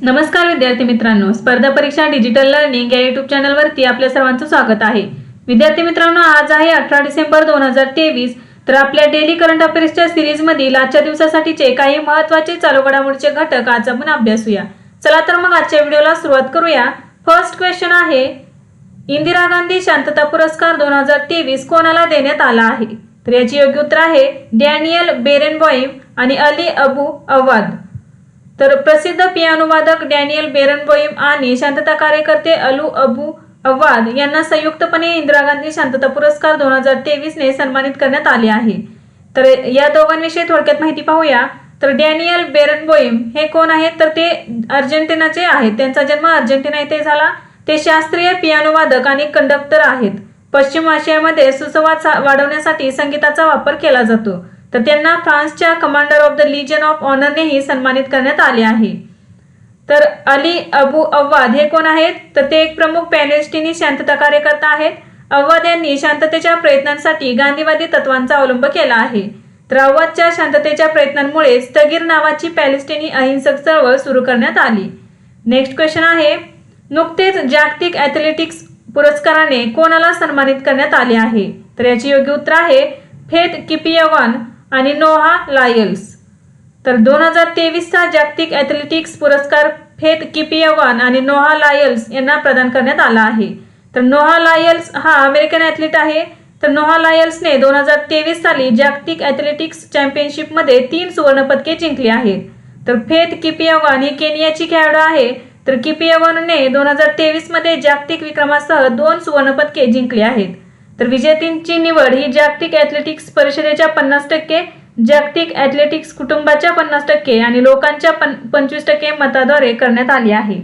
नमस्कार विद्यार्थी मित्रांनो. स्पर्धा परीक्षा डिजिटल लर्निंग या युट्यूब चॅनलवरती आपल्या सर्वांचं स्वागत आहे. विद्यार्थी मित्रांनो आज आहे अठरा डिसेंबर दोन हजार तेवीस. तर आपल्या डेली करंट अफेअर्सच्या सिरीजमधील आजच्या दिवसासाठीचे काही महत्त्वाचे चालू घडामोडीचे घटक आज आपण अभ्यासूया. चला तर मग आजच्या व्हिडिओला सुरुवात करूया. फर्स्ट क्वेश्चन आहे इंदिरा गांधी शांतता पुरस्कार दोन हजार तेवीस कोणाला देण्यात आला आहे? तर याची योग्य उत्तर आहे डॅनियल बेरेनबॉईम आणि अली अबू अवाद तर प्रसिद्ध पियानोवादक डॅनियल बेरनबोईम आणि शांतता कार्यकर्ते अलू अबू अवाद यांना संयुक्तपणे इंदिरा गांधी शांतता पुरस्कार दोन हजार तेवीसने सन्मानित करण्यात आले आहे. तर या दोघांविषयी थोडक्यात माहिती पाहूया. तर डॅनियल बेरनबोईम हे कोण आहेत? तर ते अर्जेंटिनाचे आहेत. त्यांचा जन्म अर्जेंटिना येथे झाला. ते शास्त्रीय पियानोवादक आणि कंडक्टर आहेत. पश्चिम आशियामध्ये सुसंवाद वाढवण्यासाठी संगीताचा वापर केला जातो. तर त्यांना फ्रान्सच्या commander of the legion of ऑनरनेही सन्मानित करण्यात आले आहे. तर अली अबू अव्वाद हे कोण आहेत? तर ते एक प्रमुख पॅलेस्टिनी शांतता कार्यकर्ता आहेत. अव्वाद यांनी शांततेच्या प्रयत्नांसाठी गांधीवादी तत्वांचा अवलंब केला आहे. तर अव्वादच्या शांततेच्या प्रयत्नांमुळे स्थगिर नावाची पॅलेस्टिनी अहिंसक चळवळ सुरू करण्यात आली. नेक्स्ट क्वेश्चन आहे नुकतेच जागतिक ॲथलेटिक्स पुरस्काराने कोणाला सन्मानित करण्यात आले आहे? तर याची योग्य उत्तर आहे फेथ किपियवान आणि नोहा लायल्स तर दोन हजार तेवीसचा जागतिक ॲथलेटिक्स पुरस्कार फेत किपियवान आणि नोहा लायल्स यांना प्रदान करण्यात आला आहे. तर नोहा लायल्स हा अमेरिकन ॲथलीट आहे. तर नोहा लायल्सने दोन हजार तेवीस साली जागतिक ॲथलेटिक्स चॅम्पियनशिपमध्ये तीन सुवर्णपदके जिंकली आहेत. तर फेत किपियवान ही केनियाची खेळाडू आहे. तर किपियवानने दोन हजार तेवीसमध्ये जागतिक विक्रमासह दोन सुवर्णपदके जिंकली आहेत. तर विजेतींची निवड ही जागतिक ॲथलेटिक्स परिषदेच्या पन्नास टक्के जागतिक ॲथलेटिक्स कुटुंबाच्या पन्नास टक्के आणि लोकांच्या पं पंचवीस टक्के मताद्वारे करण्यात आली आहे.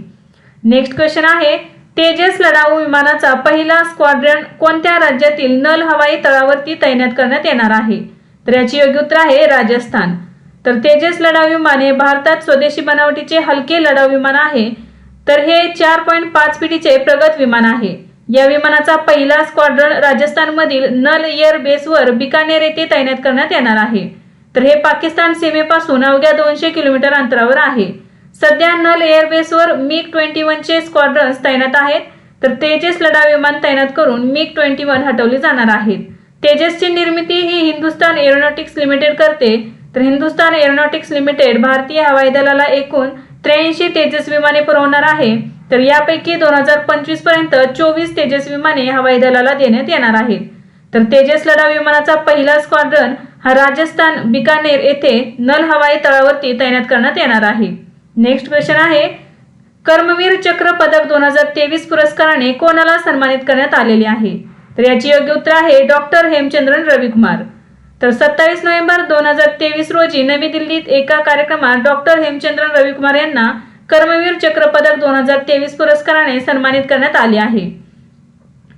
नेक्स्ट क्वेश्चन आहे तेजस लढाऊ विमानाचा पहिला स्क्वाड्रन कोणत्या राज्यातील नल हवाई तळावरती तैनात करण्यात येणार आहे? तर याची योग्य उत्तर आहे राजस्थान. तर तेजस लढाऊ विमान हे भारतात स्वदेशी बनावटीचे हलके लढाऊ विमान आहे. तर हे चार पॉईंट पाच पिढीचे प्रगत विमान आहे. या विमानाचा पहिला स्क्वाड्रन राजस्थानमधील नल एअर बेसवर बिकानेर येथे तैनात करण्यात येणार आहे. तर हे पाकिस्तान सीमेपासून अवघ्या दोनशे किलोमीटर अंतरावर आहे. सध्या नल एअरबेसवर मिग ट्वेंटी वनचे स्क्वाड्रन्स तैनात आहेत. तर तेजस लढा विमान तैनात करून मिग ट्वेंटी वन हटवली जाणार आहेत तेजसची निर्मिती ही हिंदुस्तान एरोनॉटिक्स लिमिटेड करते. तर हिंदुस्तान एरोनॉटिक्स लिमिटेड भारतीय हवाई दलाला एकूण त्र्याऐंशी तेजस विमाने पुरवणार आहे. तर यापैकी दोन हजार पंचवीसपर्यंत चोवीस तेजस विमाने हवाई दलाला देण्यात येणार आहेत. तर तेजस लढाऊ विमानाचा पहिला स्क्वाड्रन हा राजस्थान बिकानेर येथे नल हवाई तळावरती तैनात करण्यात येणार आहे. नेक्स्ट क्वेश्चन आहे कर्मवीर चक्र पदक दोन हजार तेवीस पुरस्काराने कोणाला सन्मानित करण्यात आलेले आहे? तर याची योग्य उत्तर आहे डॉक्टर हेमचंद्रन रविकुमार. तर सत्तावीस नोव्हेंबर दोन हजार तेवीस रोजी नवी दिल्लीत एका कार्यक्रमात डॉक्टर हेमचंद्रन रविकुमार यांना कर्मवीर चक्र पदक दोन हजार तेवीस पुरस्काराने सन्मानित करण्यात आले आहे.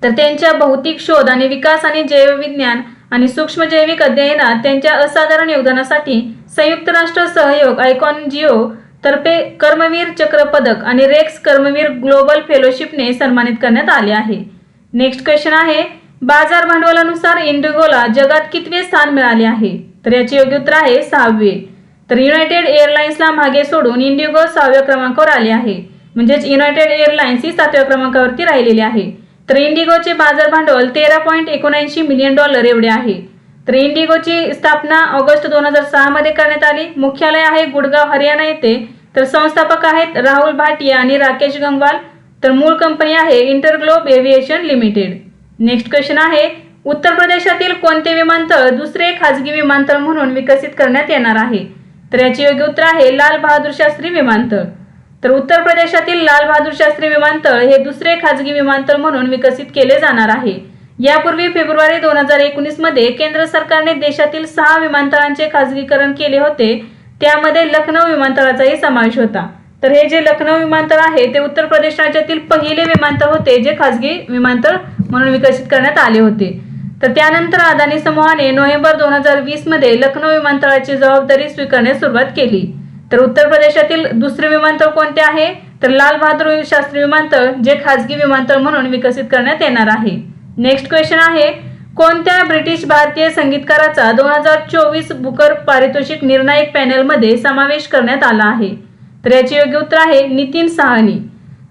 तर त्यांच्या भौतिक शोध आणि विकास आणि जैवविज्ञान आणि सूक्ष्म जैविक अध्ययनात त्यांच्या असाधारण योगदानासाठी संयुक्त राष्ट्र सहयोग आयकॉन जिओ तर्फे कर्मवीर चक्र पदक आणि रेक्स कर्मवीर ग्लोबल फेलोशिपने सन्मानित करण्यात आले आहे. नेक्स्ट क्वेश्चन आहे बाजार भांडवलानुसार इंडिगोला जगात कितवे स्थान मिळाले आहे? तर याचे योग्य उत्तर आहे सहावे. तर युनायटेड एअरलाइन्सला मागे सोडून इंडिगो सहाव्या क्रमांकावर आले आहे. म्हणजेच युनायटेड एअरलाइन्स ही सातव्या क्रमांकावरती राहिलेली आहे. तर इंडिगोचे बाजार भांडवल तेरा पॉईंट एकोणऐंशी मिलियन डॉलर एवढे आहे. तर इंडिगोची स्थापना ऑगस्ट दोन हजार सहा मध्ये करण्यात आली. मुख्यालय आहे गुडगाव हरियाणा येथे. तर संस्थापक आहेत राहुल भाटिया आणि राकेश गंगवाल. तर मूळ कंपनी आहे InterGlobe aviation limited. Next question आहे उत्तर प्रदेशातील कोणते विमानतळ दुसरे खाजगी विमानतळ म्हणून विकसित करण्यात येणार आहे? तर याचे योग्य उत्तर आहे लाल बहादूर शास्त्री विमानतळ. तर उत्तर प्रदेशातील लाल बहादूर शास्त्री विमानतळ हे दुसरे खाजगी विमानतळ म्हणून विकसित केले जाणार आहे. यापूर्वी फेब्रुवारी दोन हजार एकोणीसमध्ये केंद्र सरकारने देशातील सहा विमानतळांचे खाजगीकरण केले होते. त्यामध्ये लखनौ विमानतळाचाही समावेश होता. तर हे जे लखनौ विमानतळ आहे ते उत्तर प्रदेश राज्यातील पहिले विमानतळ होते जे खाजगी विमानतळ म्हणून विकसित करण्यात आले होते. तर त्यानंतर अदानी समूहाने नोव्हेंबर दोन हजार वीसमध्ये लखनौ विमानतळाची जबाबदारी स्वीकारण्यास सुरुवात केली. तर उत्तर प्रदेशातील दुसरे विमानतळ कोणते आहे? तर लाल बहादूर शास्त्री विमानतळ जे खाजगी विमानतळ म्हणून विकसित करण्यात येणार आहे. नेक्स्ट क्वेश्चन आहे कोणत्या ब्रिटिश भारतीय संगीतकाराचा दोन हजार चोवीस बुकर पारितोषिक निर्णायक पॅनेलमध्ये समावेश करण्यात आला आहे? तर याचे योग्य उत्तर आहे नितीन साहनी.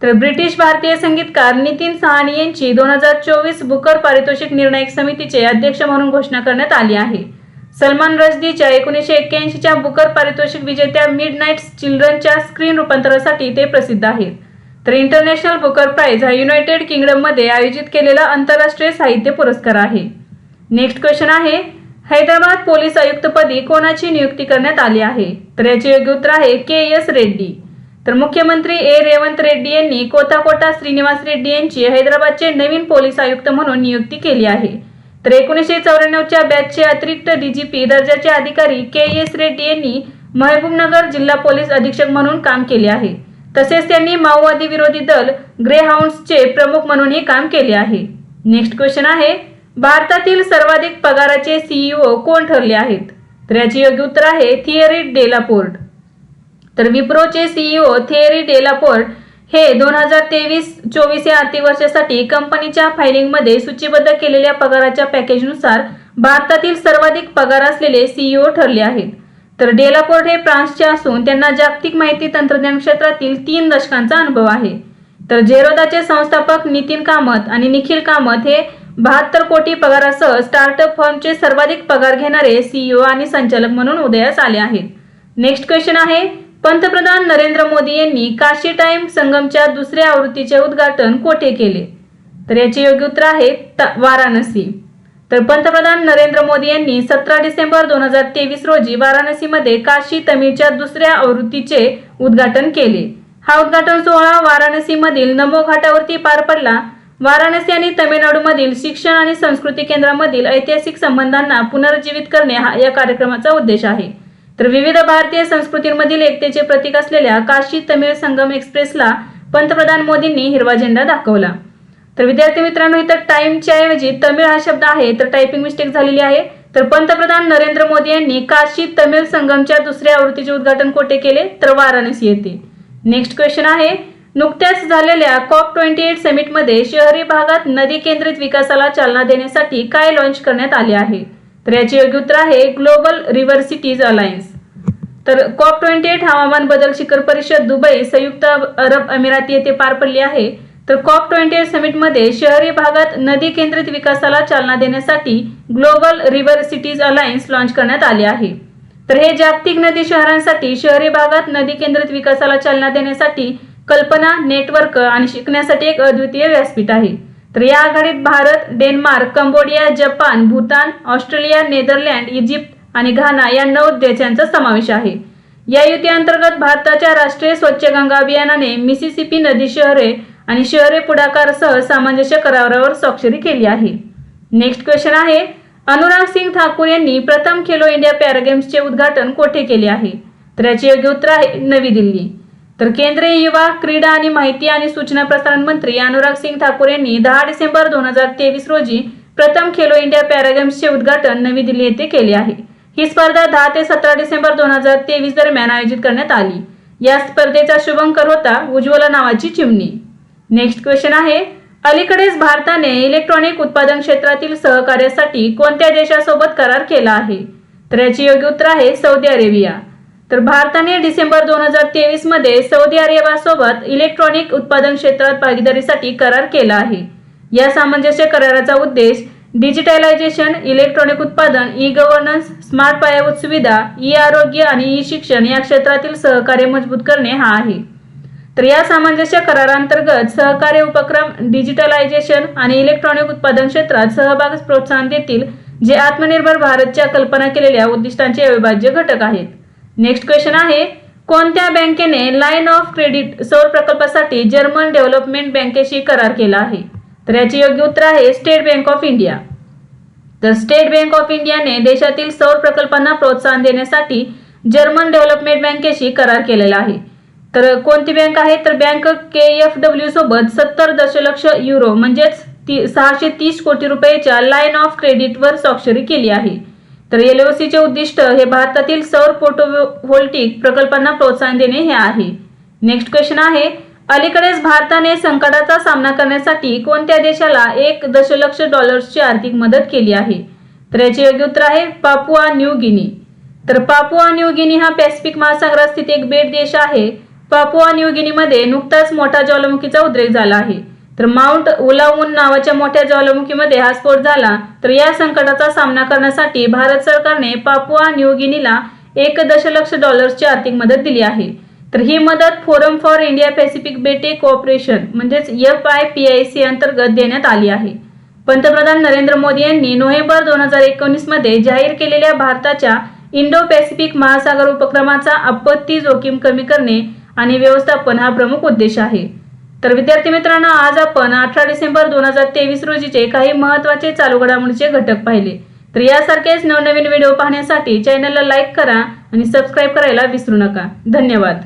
तर ब्रिटिश भारतीय संगीतकार नितीन सहानी यांची दोन हजार चोवीस बुकर पारितोषिक निर्णायक समितीचे अध्यक्ष म्हणून घोषणा करण्यात आली आहे. सलमान रजदीच्या एकोणीसशे एक्क्याऐंशीच्या बुकर पारितोषिक विजेत्या मिड नाईट चिल्ड्रनच्या स्क्रीन रूपांतरासाठी ते प्रसिद्ध आहेत. तर इंटरनॅशनल बुकर प्राइज हा युनायटेड किंगडममध्ये आयोजित केलेला आंतरराष्ट्रीय साहित्य पुरस्कार आहे. नेक्स्ट क्वेश्चन आहे हैदराबाद पोलीस आयुक्तपदी कोणाची नियुक्ती करण्यात आली आहे? तर याचे योग्य उत्तर आहे के एस रेड्डी. तर मुख्यमंत्री ए. रेवंत रेड्डी यांनी कोथाकोटा श्रीनिवास रेड्डी यांची हैदराबादचे नवीन पोलीस आयुक्त म्हणून नियुक्ती केली आहे. तर एकोणीसशे चौऱ्याण्णवच्या बॅचचे अतिरिक्त डीजीपी दर्जाचे अधिकारी के. एस. रेड्डी यांनी महबूबनगर जिल्हा पोलीस अधीक्षक म्हणून काम केले आहे. तसेच त्यांनी माओवादी विरोधी दल ग्रे हाऊंड्सचे प्रमुख म्हणूनही काम केले आहे. नेक्स्ट क्वेश्चन आहे भारतातील सर्वाधिक पगाराचे सीईओ कोण ठरले आहेत? तर याचे योग्य उत्तर आहे थिअरी डेलापोर्ट. तर विप्रोचे सीईओ थिअरी डेलापोर्ट हे दोन हजार तेवीस चोवीस या आर्थिक वर्षासाठी कंपनीच्या फायलिंगमध्ये सूचीबद्ध केलेल्या पगाराच्या पॅकेजनुसार भारतातील सर्वाधिक पगार असलेले सीईओ ठरले आहेत. तर डेलापोर्ट हे फ्रान्सचे असून त्यांना जागतिक माहिती तंत्रज्ञान क्षेत्रातील तीन दशकांचा अनुभव आहे. तर झेरोदाचे संस्थापक नितीन कामत आणि निखिल कामत हे बहात्तर कोटी पगारासह स्टार्टअप फर्मचे सर्वाधिक पगार घेणारे सीईओ आणि संचालक म्हणून उदयास आले आहेत. नेक्स्ट क्वेश्चन आहे पंतप्रधान नरेंद्र मोदी यांनी काशी टाइम संगमच्या दुसऱ्या आवृत्तीचे उद्घाटन कोठे केले? तर याचे योग्य उत्तर आहे त- वाराणसी. तर पंतप्रधान नरेंद्र मोदी यांनी सतरा डिसेंबर दोन हजार तेवीस रोजी वाराणसीमध्ये काशी तमिळच्या दुसऱ्या आवृत्तीचे उद्घाटन केले. हा उद्घाटन सोहळा वाराणसीमधील नमो घाटावरती पार पडला. वाराणसी आणि तमिळनाडूमधील शिक्षण आणि संस्कृती केंद्रामधील ऐतिहासिक संबंधांना पुनर्जीवित करणे हा या कार्यक्रमाचा उद्देश आहे. तर विविध भारतीय संस्कृतींमधील एकतेचे प्रतीक असलेल्या काशी तमिळ संगम एक्सप्रेसला पंतप्रधान मोदींनी हिरवा झेंडा दाखवला. तर विद्यार्थी मित्रांनो इथं टाइमच्या ऐवजी तमिळ हा शब्द आहे तर टायपिंग मिस्टेक झालेली आहे. तर पंतप्रधान नरेंद्र मोदी यांनी काशी तमिळ संगमच्या दुसऱ्या आवृत्तीचे उद्घाटन कोठे केले? तर वाराणसी येथे. नेक्स्ट क्वेश्चन आहे नुकत्याच झालेल्या कॉप ट्वेंटी एट समिटमध्ये शहरी भागात नदी केंद्रित विकासाला चालना देण्यासाठी काय लॉन्च करण्यात आले आहे? तर याचे योग्य उत्तर आहे ग्लोबल रिव्हर सिटीज अलायन्स तर कॉप ट्वेंटी एट हवामान बदल शिखर परिषद दुबई संयुक्त अरब अमिराती येथे पार पडली आहे. तर कॉप ट्वेंटी एट समिटमध्ये शहरी भागात नदी केंद्रित विकासाला चालना देण्यासाठी global river cities alliance launch करण्यात आले आहे. तर हे जागतिक नदी शहरांसाठी शहरी भागात नदी केंद्रित विकासाला चालना देण्यासाठी कल्पना नेटवर्क आणि शिकण्यासाठी एक अद्वितीय व्यासपीठ आहे. तर या आघाडीत Bharat Denmark Cambodia Japan Bhutan Australia Netherland Egypt आणि घाना या नऊ देशांचा समावेश आहे. या युती अंतर्गत भारताच्या राष्ट्रीय स्वच्छ गंगा अभियानाने मिसिसिपी नदी शहरे आणि शहरे पुढाकारासह सामंजस्य करारावर स्वाक्षरी केली आहे. नेक्स्ट क्वेश्चन आहे अनुराग सिंग ठाकूर यांनी प्रथम खेलो इंडिया पॅरागेम्सचे उद्घाटन कोठे केले आहे? तर याचे योग्य उत्तर आहे नवी दिल्ली. तर केंद्रीय युवा क्रीडा आणि माहिती आणि सूचना प्रसारण मंत्री अनुराग सिंग ठाकूर यांनी दहा डिसेंबर दोन हजार तेवीस रोजी प्रथम खेलो इंडिया पॅरागेम्सचे उद्घाटन नवी दिल्ली येथे केले आहे. ही स्पर्धा दहा ते सतरा डिसेंबर दोन हजार तेवीस दरम्यान आयोजित करण्यात आली. या स्पर्धेचा शुभंकर होता उज्ज्वला नावाची चिमणी. नेक्स्ट क्वेश्चन आहे अलीकडेच भारताने इलेक्ट्रॉनिक उत्पादन क्षेत्रातील सहकार्यासाठी कोणत्या देशासोबत करार केला आहे? तर याचे योग्य उत्तर आहे सौदी अरेबिया. तर भारताने डिसेंबर दोन हजार तेवीसमध्ये सौदी अरेबियासोबत इलेक्ट्रॉनिक उत्पादन क्षेत्रात भागीदारीसाठी करार केला आहे. या सामंजस्य कराराचा उद्देश डिजिटलायझेशन इलेक्ट्रॉनिक उत्पादन ई गव्हर्नन्स स्मार्ट पायाभूत सुविधा ई आरोग्य आणि ई शिक्षण या क्षेत्रातील सहकार्य मजबूत करणे हा आहे. तर या सामंजस्य करारांतर्गत सहकार्य उपक्रम डिजिटलायझेशन आणि इलेक्ट्रॉनिक उत्पादन क्षेत्रात सहभाग प्रोत्साहन देतील जे आत्मनिर्भर भारतच्या कल्पना केलेल्या उद्दिष्टांचे अविभाज्य घटक आहेत. नेक्स्ट क्वेश्चन आहे कोणत्या बँकेने लाईन ऑफ क्रेडिट सौर प्रकल्पासाठी जर्मन डेव्हलपमेंट बँकेशी करार केला आहे? तर याचे योग्य उत्तर आहे स्टेट बँक ऑफ इंडिया तर स्टेट बँक ऑफ इंडियाने देशातील सौर प्रकल्पांना प्रोत्साहन देण्यासाठी जर्मन डेव्हलपमेंट बँकेशी करार केलेला आहे. तर कोणती बँक आहे? तर बँक के एफ डब्ल्यू सोबत सत्तर दशलक्ष युरो म्हणजेच ती सहाशे तीस कोटी रुपयाच्या लाईन ऑफ क्रेडिटवर स्वाक्षरी केली आहे. तर एल चे उद्दिष्ट हे भारतातील सौर फोटोव्होल्टिक प्रकल्पांना प्रोत्साहन देणे हे आहे. नेक्स्ट क्वेश्चन आहे अलीकडेच भारताने संकटाचा सामना करण्यासाठी कोणत्या देशाला एक दशलक्ष डॉलर्सची आर्थिक मदत केली आहे? तर याचे योग्य उत्तर आहे पापुआ न्यू गिनी. तर पापुआ न्यू गिनी हा पॅसिफिक महासागरात स्थित एक बेट देश आहे. पापुआ न्यू गिनीमध्ये नुकताच मोठा ज्वालामुखीचा उद्रेक झाला आहे. तर माउंट उलावून नावाच्या मोठ्या ज्वालामुखीमध्ये हा स्फोट झाला. तर या संकटाचा सामना करण्यासाठी भारत सरकारने पापुआ न्यूगिनीला एक दशलक्ष डॉलर्सची आर्थिक मदत दिली आहे. तर ही मदत फोरम फॉर इंडिया पॅसिफिक बेटे कोऑपरेशन म्हणजेच F I P I C अंतर्गत देण्यात आली आहे. पंतप्रधान नरेंद्र मोदी यांनी नोव्हेंबर दोन हजार एकोणीसमध्ये जाहीर केलेल्या भारताच्या इंडो पॅसिफिक महासागर उपक्रमाचा आपत्ती जोखीम कमी करणे आणि व्यवस्थापन हा प्रमुख उद्देश आहे. तर विद्यार्थी मित्रांनो आज आपण अठरा डिसेंबर दोन हजार तेवीस रोजीचे काही महत्त्वाचे चालू घडामोडीचे घटक पाहिले. तर यासारखेच नवनवीन व्हिडिओ पाहण्यासाठी चॅनलला लाईक करा आणि सबस्क्राईब करायला विसरू नका. धन्यवाद.